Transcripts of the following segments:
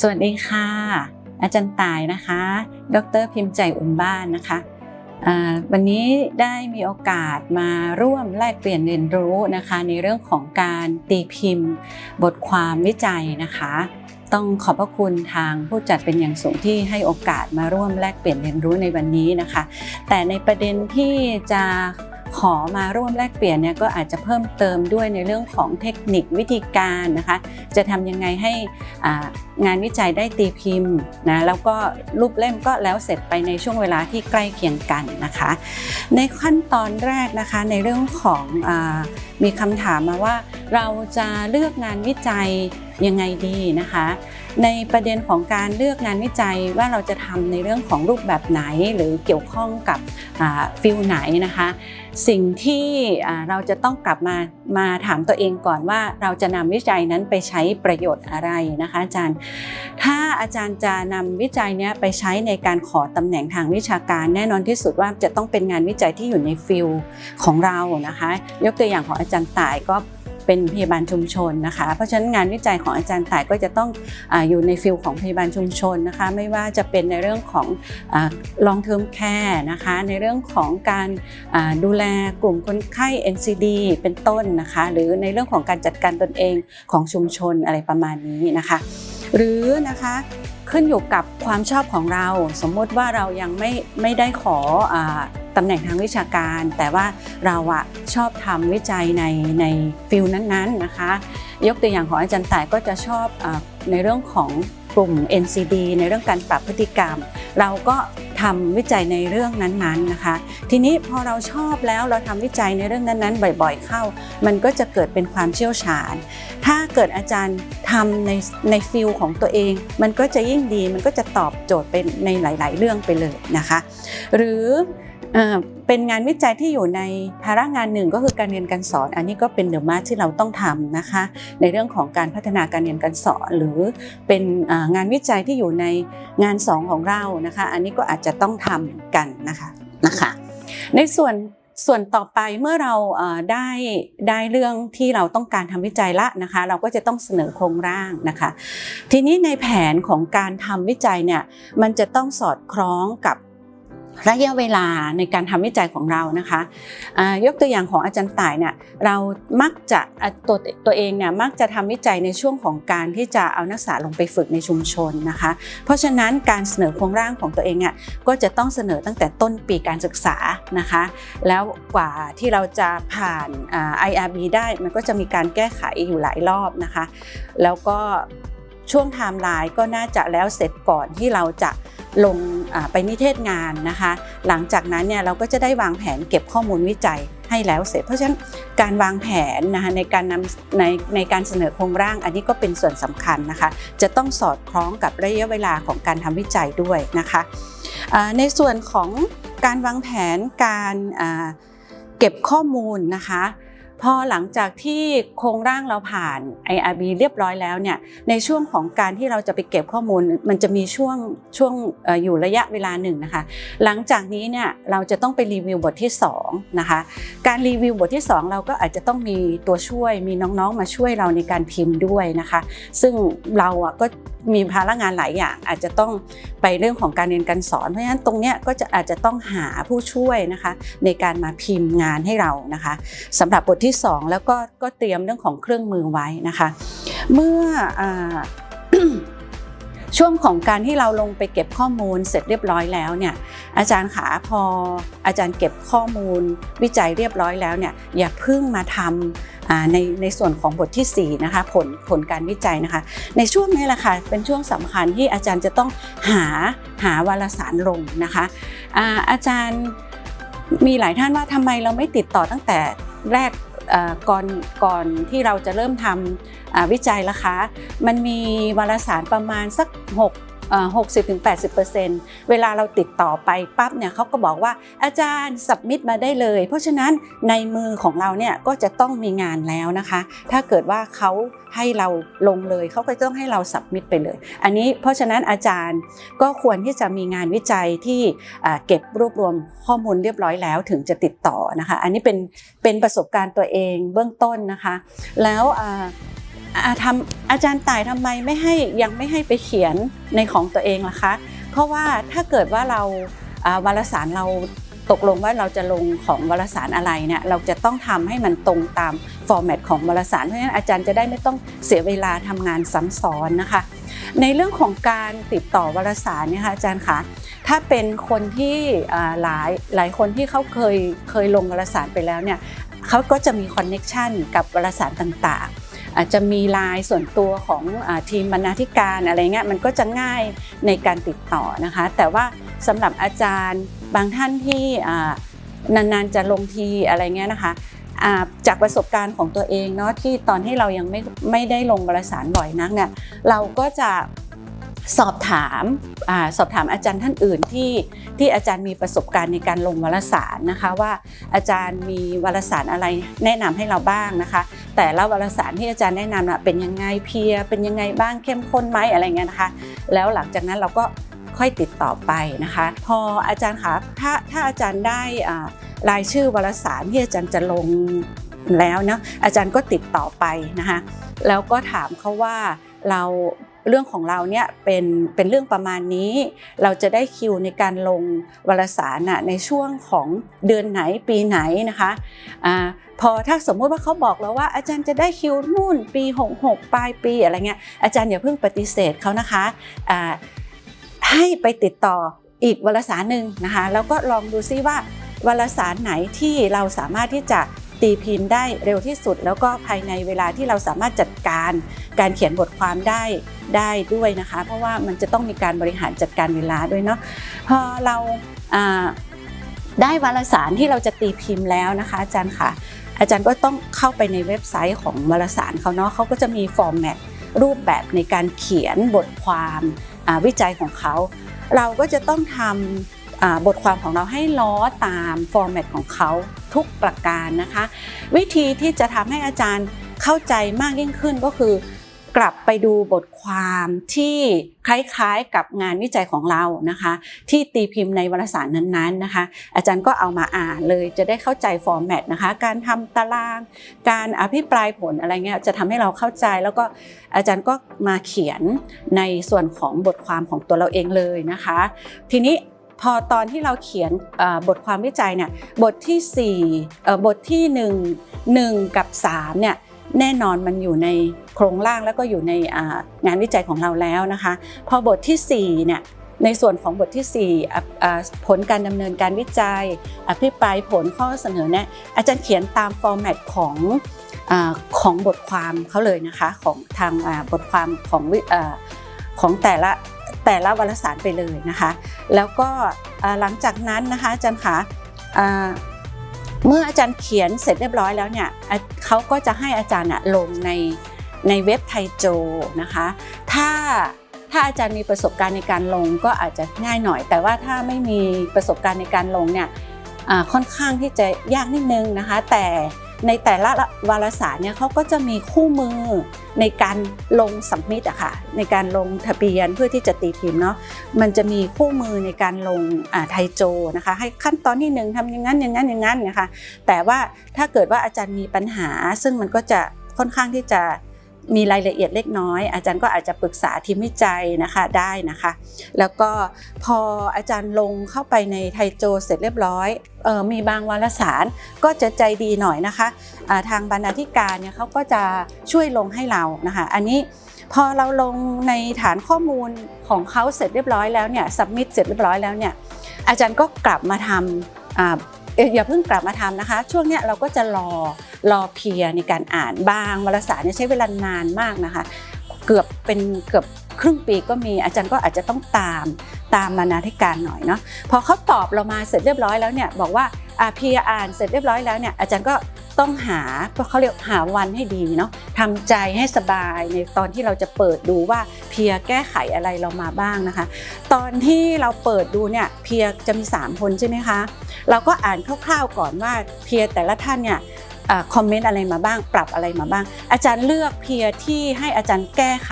สวัสดีค่ะ อาจารย์ตายนะคะ ดรพิมพ์ใจอุ่นบ้านนะคะวันนี้ได้มีโอกาสมาร่วมแลกเปลี่ยนเรียนรู้นะคะ ในเรื่องของการตีพิมพ์ บทความวิจัยนะคะ ต้องขอบพระคุณทางผู้จัดเป็นอย่างสูงที่ให้โอกาสมาร่วมแลกเปลี่ยนเรียนรู้ในวันนี้นะคะ แต่ในประเด็นที่จะ ขอมาร่วมแลกเปลี่ยนเนี่ยก็อาจจะเพิ่มเติมด้วยในเรื่องของเทคนิควิธีการนะคะ จะทำยังไงให้งานวิจัยได้ตีพิมพ์นะแล้วก็รูปเล่มก็แล้วเสร็จไปในช่วงเวลาที่ใกล้เคียงกันนะคะ ในขั้นตอนแรกนะคะในเรื่องของอมีคำถามมาว่าเราจะเลือกงานวิจัย ยังไงดีนะคะ ในประเด็นของการเลือกงานวิจัยว่าเราจะทำในเรื่องของรูปแบบไหนหรือเกี่ยวข้องกับฟิลไหนนะคะ สิ่งที่เราจะต้องกลับมามาถามตัวเองก่อนว่าเราจะนำวิจัยนั้นไปใช้ประโยชน์อะไรนะคะอาจารย์ ถ้าอาจารย์จะนำวิจัยนี้ไปใช้ในการขอตำแหน่งทางวิชาการ แน่นอนที่สุดว่าจะต้องเป็นงานวิจัยที่อยู่ในฟิลของเรานะคะ ยกตัวอย่างของอาจารย์ต่ายก็ เป็นพยาบาลชุมชนนะคะ เพราะฉะนั้นงานวิจัยของอาจารย์ต่ายก็จะต้องออยู่ในฟิลของพยาบาลชุมชนนะคะ ไม่ว่าจะเป็นในเรื่องของลองเทอมแคร์นะคะ ในเรื่องของการดูแลกลุ่มคนไข้ NCD เป็นต้นนะคะ หรือในเรื่องของการจัดการตนเองของชุมชนอะไรประมาณนี้นะคะ หรือนะคะ ขึ้นอยู่กับความชอบของเรา สมมติว่าเรายังไม่ไม่ได้ขออตำแหน่งทางวิชาการ แต่ว่าเราอะชอบทำวิจัยในในฟิลนั้นๆนะคะ ยกตัวอย่างของอาจารย์ต่ายก็จะชอบอ ในเรื่องของกลุ่ม NCD ในเรื่องการปรับพฤติกรรม เราก็ทำวิจัยในเรื่องนั้นๆนะคะ ทีนี้พอเราชอบแล้วเราทำวิจัยในเรื่องนั้นๆ บ่อย ๆ เข้า มันก็จะเกิดเป็นความเชี่ยวชาญ ถ้าเกิดอาจารย์ทำในในฟิลของตัวเอง มันก็จะยิ่งดีมันก็จะตอบโจทย์เป็นในหลาย ๆ เรื่องไปเลยนะคะ หรือ เป็นงานวิจัยที่อยู่ในภาระงานหนึ่งก็คือการเรียนการสอน อันนี้ก็เป็นเดอะมาที่เราต้องทำนะคะ ในเรื่องของการพัฒนาการเรียนการสอน หรือเป็นงานวิจัยที่อยู่ในงานสองของเรานะคะ อันนี้ก็อาจจะต้องทำกันนะคะนะคะ ในส่วนส่วนต่อไปเมื่อเราได้ได้เรื่องที่เราต้องการทำวิจัยละนะคะ เราก็จะต้องเสนอโครงร่างนะคะ ทีนี้ในแผนของการทำวิจัยเนี่ยมันจะต้องสอดคล้องกับ ระยะเวลาในการทำวิจัยของเรานะคะยกตัวอย่างของอาจารย์ต่ายเนี่ยเรามักจะตัวตัวเองเนี่ยมักจะทำวิจัยในช่วงของการที่จะเอานักศึกษาลงไปฝึกในชุมชนนะคะ เพราะฉะนั้นการเสนอโครงร่างของตัวเองอะก็จะต้องเสนอตั้งแต่ต้นปีการศึกษานะคะ แล้วกว่าที่เราจะผ่าน IRB ได้มันก็จะมีการแก้ไขอยู่หลายรอบนะคะ แล้วก็ช่วงไทม์ไลน์ก็น่าจะแล้วเสร็จก่อนที่เราจะ ลงไปนิเทศงานนะคะ หลังจากนั้นเนี่ยเราก็จะได้วางแผนเก็บข้อมูลวิจัยให้แล้วเสร็จ เพราะฉะนั้นการวางแผนนะคะในการนำในในการเสนอโครงร่าง อันนี้ก็เป็นส่วนสำคัญนะคะ จะต้องสอดคล้องกับระยะเวลาของการทำวิจัยด้วยนะคะในส่วนของการวางแผนการเก็บข้อมูลนะคะ พอหลังจากที่โครงร่างเราผ่าน IRB เรียบร้อยแล้วเนี่ยในช่วงของการที่เราจะไปเก็บข้อมูล มันจะมีช่วงช่วงออยู่ระยะเวลาหนึ่งนะคะ หลังจากนี้เนี่ยเราจะต้องไปรีวิวบทที่2นะคะการรีวิวบทที่ 2 เราก็อาจจะต้องมีตัวช่วยมีน้องๆมาช่วยเราในการพิมพ์ด้วยนะคะ ซึ่งเราอะก็มีภาระงานหลายอย่างอาจจะต้องไปเรื่องของการเรียนการสอน เพราะฉะนั้นตรงเนี้ยก็จะอาจจะต้องหาผู้ช่วยนะคะ ในการมาพิมพ์งานให้เรานะคะสำหรับบทที่2 แล้วก็ก็เตรียมเรื่องของเครื่องมือไว้นะคะ เมื่ออช่วงของการที่เราลงไปเก็บข้อมูลเสร็จเรียบร้อยแล้วเนี่ยอาจารย์ขาพออาจารย์เก็บข้อมูลวิจัยเรียบร้อยแล้วเนี่ยอย่าเพิ่งมาทำในในส่วนของบทที่ 4 นะคะผลผลการวิจัยนะคะ ในช่วงนี้แหละค่ะเป็นช่วงสำคัญที่อาจารย์จะต้องหาหาวารสารลงนะคะอาอาจารย์มีหลายท่านว่าทำไมเราไม่ติดต่อตั้งแต่แรก ก่อนก่อนที่เราจะเริ่มทำวิจัยละคะ มันมีวารสารประมาณสัก 6 60-80%เวลาเราติดต่อไปปั๊บเนี่ยเขาก็บอกว่าอาจารย์สับมิดมาได้เลย เพราะฉะนั้นในมือของเราเนี่ยก็จะต้องมีงานแล้วนะคะ ถ้าเกิดว่าเขาให้เราลงเลยเขาก็ต้องให้เราสับมิดไปเลย อันนี้เพราะฉะนั้นอาจารย์ก็ควรที่จะมีงานวิจัยที่เก็บรวบรวมข้อมูลเรียบร้อยแล้วถึงจะติดต่อนะคะ อันนี้เป็นเป็นประสบการณ์ตัวเองเบื้องต้นนะคะ แล้ว อาทำอาจารย์ต่ายทำไมไม่ให้ยังไม่ให้ไปเขียนในของตัวเองล่ะคะ เพราะว่าถ้าเกิดว่าเราวารสารเราตกลงว่าเราจะลงของวารสารอะไรเนี่ยเราจะต้องทำให้มันตรงตามฟอร์แมตของวารสารเพราะฉะนั้นอาจารย์จะได้ไม่ต้องเสียเวลาทำงานซ้ำซ้อนนะคะ ในเรื่องของการติดต่อวารสารเนี่ยค่ะอาจารย์คะถ้าเป็นคนที่หลายหลายคนที่เขาเคยเคยลงวารสารไปแล้วเนี่ยเขาก็จะมีคอนเน็ชันกับวารสารต่างๆ อาจจะมีไลน์ส่วนตัวของอทีมบรรณาธิการอะไรเงี้ยมันก็จะง่ายในการติดต่อนะคะ แต่ว่าสำหรับอาจารย์บางท่านที่นานๆจะลงทีอะไรเงี้ยนะคะาจากประสบการณ์ของตัวเองเนาะที่ตอนที่เรายังไม่ไม่ได้ลงวารสารบ่อยนักเนี่ยเราก็จะสอบถามอาสอบถามอาจารย์ท่านอื่นที่ที่อาจารย์มีประสบการณ์ในการลงวารสารนะคะว่าอาจารย์มีวารสารอะไรแนะนำให้เราบ้างนะคะ แต่ละวารสารที่อาจารย์แนะนำนะเป็นยังไงเพีย เป็นยังไงบ้างเข้มข้นไหมอะไรเงี้ยนะคะ แล้วหลังจากนั้นเราก็ค่อยติดต่อไปนะคะ พออาจารย์คะถ้าถ้าอาจารย์ได้รายชื่อวารสารที่อาจารย์จะลงแล้วเนาะอาจารย์ก็ติดต่อไปนะคะแล้วก็ถามเขาว่าเรา เรื่องของเราเนี่ยเป็นเป็นเรื่องประมาณนี้ เราจะได้คิวในการลงวารสารน่ะในช่วงของเดือนไหนปีไหนนะคะอาพอถ้าสมมุติว่าเขาบอกเราว่าอาจารย์จะได้คิวนู่นปี 66 ปลายปีอะไรเงี้ยอาจารย์อย่าเพิ่งปฏิเสธเขานะคะอ่าให้ไปติดต่ออีกวารสารหนึ่งนะคะแล้วก็ลองดูซิว่าวารสารไหนที่เราสามารถที่จะ ตีพิมพ์ได้เร็วที่สุด แล้วก็ภายในเวลาที่เราสามารถจัดการการเขียนบทความได้ได้ด้วยนะคะ เพราะว่ามันจะต้องมีการบริหารจัดการเวลาด้วยเนาะพอเราได้วารสารที่เราจะตีพิมพ์แล้วนะคะ อาจารย์ค่ะ อาจารย์ก็ต้องเข้าไปในเว็บไซต์ของวารสารเขาเนาะเขาก็จะมีฟอร์แมตรูปแบบในการเขียนบทความวิจัยของเขา เราก็จะต้องทำ บทความของเราให้ล้อตามฟอร์แมตของเขาทุกประการนะคะ วิธีที่จะทำให้อาจารย์เข้าใจมากยิ่งขึ้นก็คือกลับไปดูบทความที่คล้ายๆกับงานวิจัยของเรานะคะ ที่ตีพิมพ์ในวารสารนั้นๆนะคะ อาจารย์ก็เอามาอ่านเลยจะได้เข้าใจฟอร์แมตนะคะ การทำตาราง การอภิปรายผลอะไรเงี้ยจะทำให้เราเข้าใจแล้วก็อาจารย์ก็มาเขียนในส่วนของบทความของตัวเราเองเลยนะคะ ทีนี้ พอตอนที่เราเขียนบทความวิจัยเนี่ยบทที่4บทที่ 1 1 กับ3เนี่ยแน่นอนมันอยู่ในโครงร่างแล้วก็อยู่ในงานวิจัยของเราแล้วนะคะพอบทที่4เนี่ยในส่วนของบทที่4อ่ผลการดำเนินการวิจัย อภิปรายผลข้อเสนอแนะอาจารย์เขียนตามฟอร์แมตของอของบทความเขาเลยนะคะของทางบทความของวิอ่าของแต่ละ แต่ละวารสารไปเลยนะคะ แล้วก็หลังจากนั้นนะคะอาจารย์คะเมื่ออาจารย์เขียนเสร็จเรียบร้อยแล้วเนี่ยเขาก็จะให้อาจารย์ลงในในเว็บไทโจนะคะ ถ้าถ้าอาจารย์มีประสบการณ์ในการลงก็อาจจะง่ายหน่อย แต่ว่าถ้าไม่มีประสบการณ์ในการลงเนี่ยค่อนข้างที่จะยากนิดนึงนะคะ แต่ ในแต่ละวารสารเนี่ยเขาก็จะมีคู่มือในการลงสัมมิตอะค่ะในการลงทะเบียนเพื่อที่จะตีพิมพ์เนาะมันจะมีคู่มือในการลงไทโจนะคะ ให้ขั้นตอนที่หนึ่งทำอย่างนั้นอย่างนั้นอย่างนั้นนะคะแต่ว่าถ้าเกิดว่าอาจารย์มีปัญหา ซึ่งมันก็จะค่อนข้างที่จะ มีรายละเอียดเล็กน้อย อาจารย์ก็อาจจะปรึกษาทีมวิจัยนะคะได้นะคะ แล้วก็พออาจารย์ลงเข้าไปในไทโจเสร็จเรียบร้อยออมีบางวารสารก็จะใจดีหน่อยนะคะาทางบรรณาธิการเนี่ยเขาก็จะช่วยลงให้เรานะคะ อันนี้พอเราลงในฐานข้อมูลของเขาเสร็จเรียบร้อยแล้วเนี่ยสับมิดเสร็จเรียบร้อยแล้วเนี่ยอาจารย์ก็กลับมาทำอาอย่าเพิ่งกลับมาทำนะคะ ช่วงเนี้ยเราก็จะรอ รอเพียในการอ่านบางวารสารเนี่ยใช้เวลานานมากนะคะ เกือบเป็นเกือบครึ่งปีก็มีอาจารย์ก็อาจจะต้องตามตามมานาธิการหน่อยเนาะพอเขาตอบเรามาเสร็จเรียบร้อยแล้วเนี่ยบอกว่าอาเพียอ่านเสร็จเรียบร้อยแล้วเนี่ยอาจารย์ก็ต้องหาเพราะเขาเรียกหาวันให้ดีเนาะทำใจให้สบายในตอนที่เราจะเปิดดูว่าเพียแก้ไขอะไรเรามาบ้างนะคะ ตอนที่เราเปิดดูเนี่ยเพียจะมี 3 คนใช่ไหมคะ เราก็อ่านคร่าวๆก่อนว่าเพียแต่ละท่านเนี่ย คอมเมนต์อะไรมาบ้าง ปรับอะไรมาบ้าง อาจารย์เลือกเพียที่ให้อาจารย์แก้ไข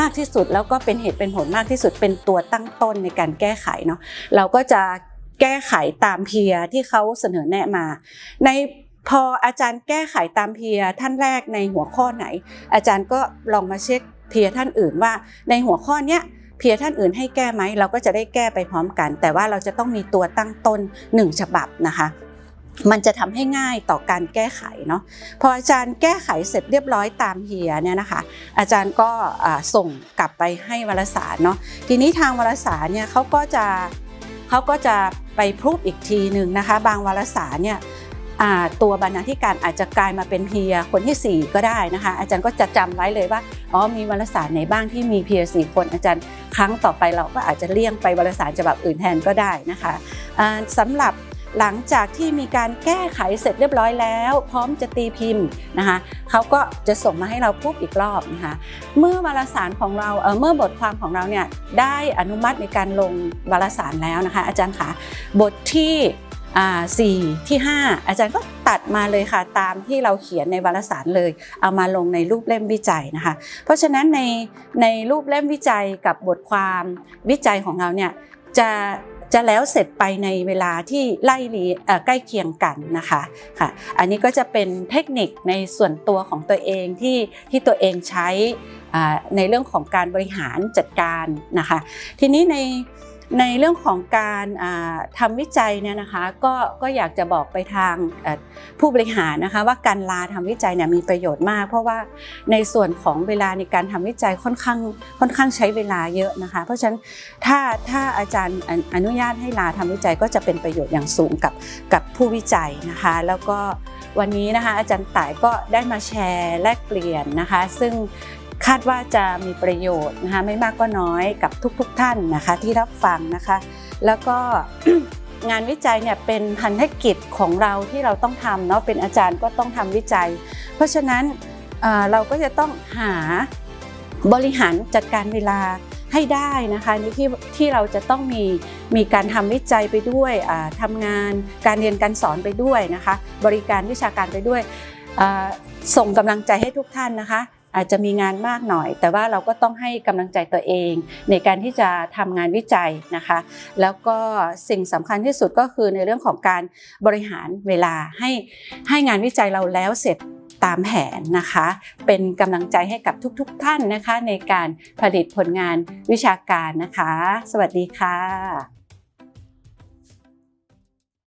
มากที่สุด แล้วก็เป็นเหตุเป็นผลมากที่สุดเป็นตัวตั้งต้นในการแก้ไขเนาะเราก็จะแก้ไขตามเพียที่เขาเสนอแนะมา ในพออาจารย์แก้ไขตามเพียร์ท่านแรกในหัวข้อไหน อาจารย์ก็ลองมาเช็คเพียร์ท่านอื่นว่า ในหัวข้อเนี้ยเพียร์ท่านอื่นให้แก้ไหมเราก็จะได้แก้ไปพร้อมกัน แต่ว่าเราจะต้องมีตัวตั้งต้นหนึ่งฉบับนะคะ มันจะทำให้ง่ายต่อการแก้ไขเนาะพออาจารย์แก้ไขเสร็จเรียบร้อยตามเฮียเนี่ยนะคะ อาจารย์ก็ส่งกลับไปให้วารสารเนาะทีนี้ทางวารสารเนี่ยเขาก็จะเขาก็จะไปพูฟอีกทีหนึ่งนะคะ บางวารสารเนี่ยตัวบรรณาธิการอาจจะกลายมาเป็นเพียคนที่ 4 ก็ได้นะคะ อาจารย์ก็จะจำไว้เลยว่าอ๋อมีวารสารไหนบ้างที่มีเพียสี่คนอาจารย์ครั้งต่อไปเราก็อาจจะเลี่ยงไปวารสารฉบับอื่นแทนก็ได้นะคะอ่าสำหรับ หลังจากที่มีการแก้ไขเสร็จเรียบร้อยแล้ว พร้อมจะตีพิมพ์นะคะเขาก็จะส่งมาให้เราพูดอีกรอบนะคะเมื่อวารสารของเราเเมื่อบทความของเราเนี่ยได้อนุมัติในการลงวารสารแล้วนะคะอาจารย์คะบทที่อ่าสี่ที่ 5 อาจารย์ก็ตัดมาเลยค่ะตามที่เราเขียนในวารสารเลย เอามาลงในรูปเล่มวิจัยนะคะ เพราะฉะนั้นในในรูปเล่มวิจัยกับบทความวิจัยของเราเนี่ยจะ จะแล้วเสร็จไปในเวลาที่ไล่ใกล้เคียงกันนะคะค่ะ อันนี้ก็จะเป็นเทคนิคในส่วนตัวของตัวเองที่ที่ตัวเองใช้ในเรื่องของการบริหารจัดการนะคะ ทีนี้ใน ในเรื่องของการอ่าทำวิจัยเนี่ยนะคะก็ก็อยากจะบอกไปทางผู้บริหารนะคะว่าการลาทำวิจัยเนี่ยมีประโยชน์มาก เพราะว่าในส่วนของเวลาในการทำวิจัยค่อนข้างค่อนข้างใช้เวลาเยอะนะคะ เพราะฉะนั้นถ้าถ้าอาจารย์ออนุญาตให้ลาทำวิจัยก็จะเป็นประโยชน์อย่างสูงกับกับผู้วิจัยนะคะ แล้วก็วันนี้นะคะอาจารย์ต่ายก็ได้มาแชร์แลกเปลี่ยนนะคะ ซึ่ง คาดว่าจะมีประโยชน์นะคะไม่มากก็น้อยกับทุกๆทท่านนะคะที่รับฟังนะคะ แล้วก็งานวิจัยเนี่ยเป็นพันธกิจของเราที่เราต้องทำเนาะเป็นอาจารย์ก็ต้องทำวิจัย เพราะฉะนั้นเเราก็จะต้องหาบริหารจัดการเวลาให้ได้นะคะนี่ที่ที่เราจะต้องมีมีการทำวิจัยไปด้วยทำงานการเรียนการสอนไปด้วยนะคะ บริการวิชาการไปด้วยส่งกำลังใจให้ทุกท่านนะคะ อาจจะมีงานมากหน่อย แต่ว่าเราก็ต้องให้กำลังใจตัวเอง ในการที่จะทำงานวิจัยนะคะ แล้วก็สิ่งสำคัญที่สุดก็คือในเรื่องของการบริหารเวลาให้ให้งานวิจัยเราแล้วเสร็จตามแผนนะคะ เป็นกำลังใจให้กับทุก ๆทท่านนะคะ ในการผลิตผลงานวิชาการนะคะ สวัสดีค่ะ